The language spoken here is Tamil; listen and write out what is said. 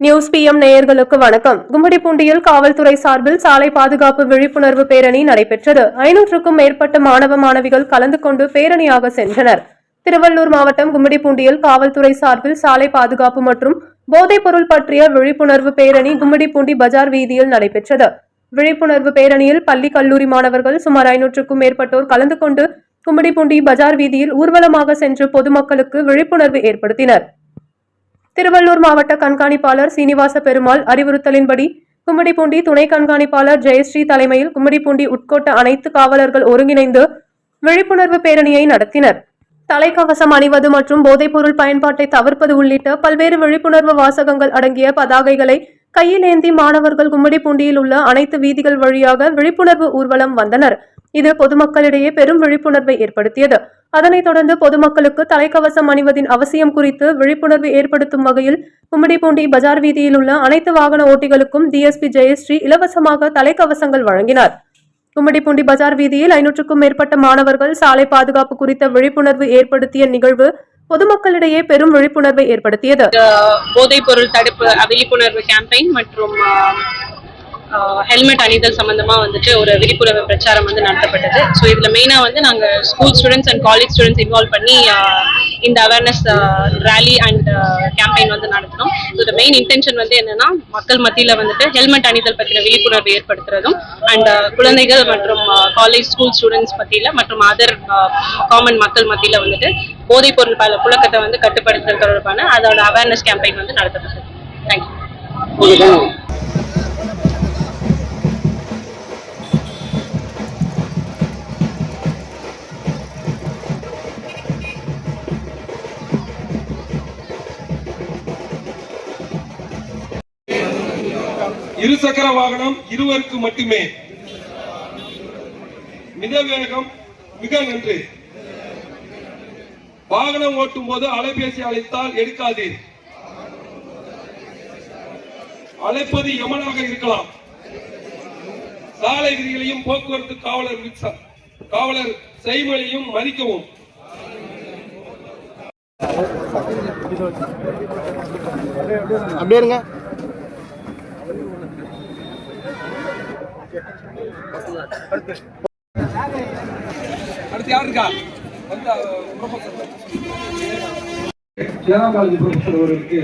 நியூஸ் பிஎம் நேயர்களுக்கு வணக்கம். கும்படிப்பூண்டியில் காவல்துறை சார்பில் சாலை பாதுகாப்பு விழிப்புணர்வு பேரணி நடைபெற்றது. ஐநூற்றுக்கும் மேற்பட்ட மாணவ மாணவிகள் கலந்து கொண்டு பேரணியாக சென்றனர். திருவள்ளூர் மாவட்டம் கும்படிப்பூண்டியில் காவல்துறை சார்பில் சாலை பாதுகாப்பு மற்றும் போதைப் பொருள் பற்றிய விழிப்புணர்வு பேரணி கும்படிப்பூண்டி பஜார் வீதியில் நடைபெற்றது. விழிப்புணர்வு பேரணியில் பள்ளி கல்லூரி மாணவர்கள் சுமார் ஐநூற்றுக்கும் மேற்பட்டோர் கலந்து கொண்டு கும்படிப்பூண்டி பஜார் வீதியில் ஊர்வலமாக சென்று பொதுமக்களுக்கு விழிப்புணர்வு ஏற்படுத்தினர். திருவள்ளூர் மாவட்ட கண்காணிப்பாளர் சீனிவாச பெருமாள் அறிவுறுத்தலின்படி கும்மிடிப்பூண்டி துணை கண்காணிப்பாளர் ஜெயஸ்ரீ தலைமையில் கும்மிடிப்பூண்டி உட்கோட்ட அனைத்து காவலர்கள் ஒருங்கிணைந்து விழிப்புணர்வு பேரணியை நடத்தினர். தலைக்கவசம் அணிவது மற்றும் போதைப்பொருள் பயன்பாட்டை தவிர்ப்பது உள்ளிட்ட பல்வேறு விழிப்புணர்வு வாசகங்கள் அடங்கிய பதாகைகளை கையில் ஏந்தி மாணவர்கள் கும்மிடிப்பூண்டியில் உள்ள அனைத்து வீதிகள் வழியாக விழிப்புணர்வு ஊர்வலம் வந்தனர். இது பொதுமக்களிடையே பெரும் விழிப்புணர்வை ஏற்படுத்தியது. அதனைத் தொடர்ந்து பொதுமக்களுக்கு தலைக்கவசம் அணிவதின் அவசியம் குறித்து விழிப்புணர்வு ஏற்படுத்தும் வகையில் கும்மிடிப்பூண்டி பஜார் வீதியில் உள்ள அனைத்து வாகன ஓட்டிகளுக்கும் டிஎஸ்பி ஜெயஸ்ரீ இலவசமாக தலைக்கவசங்கள் வழங்கினார். கும்மிடிப்பூண்டி பஜார் வீதியில் ஐநூற்றுக்கும் மேற்பட்ட மாணவர்கள் சாலை பாதுகாப்பு குறித்த விழிப்புணர்வு ஏற்படுத்திய நிகழ்வு பொதுமக்களிடையே பெரும் விழிப்புணர்வை ஏற்படுத்தியது. போதைப் பொருள் தடுப்பு விழிப்புணர்வு கேம்பெயின் மற்றும் ஹெல்மெட் அணிதல் சம்பந்தமா வந்துட்டு ஒரு விழிப்புணர்வு பிரச்சாரம் வந்து நடத்தப்பட்டது. ஸோ இதுல மெயினா வந்து நாங்க school students and college students involve பண்ணி இந்த அவேர்னஸ் ரேலி அண்ட் கேம்பெயின் வந்து நடத்தினோம். இதோட மெயின் இன்டென்ஷன் வந்து என்னன்னா மக்கள் மத்தியில வந்துட்டு ஹெல்மெட் அணிதல் பத்தின விழிப்புணர்வு ஏற்படுத்துறதும் அண்ட் குழந்தைகள் மற்றும் காலேஜ் ஸ்கூல் ஸ்டூடெண்ட்ஸ் மத்தியில மற்றும் அதர் காமன் மக்கள் மத்தியில வந்துட்டு போதைப் பொருள் பல புழக்கத்தை வந்து கட்டுப்படுத்துதல் தொடர்பான அதோட அவேர்னஸ் கேம்பெயின் வந்து நடத்தப்பட்டது. தேங்க்யூ இருசக்கர வாகனம் இருவருக்கு மட்டுமே. மித வேகம் மிக நன்று. வாகனம் ஓட்டும் போது அலைபேசி அழைத்தால் எடுக்காதீர். அழைப்பது எமனாக இருக்கலாம். சாலை விதிகளையும் போக்குவரத்து காவலர் காவலர் செய்மொழியும் மதிக்கவும். அப்படியே இருங்க. அடுத்து யார் இருக்கா? வந்து ப்ரொஃபஸர் காலேஜ் ப்ரொஃபஸர் அவர்களுக்கு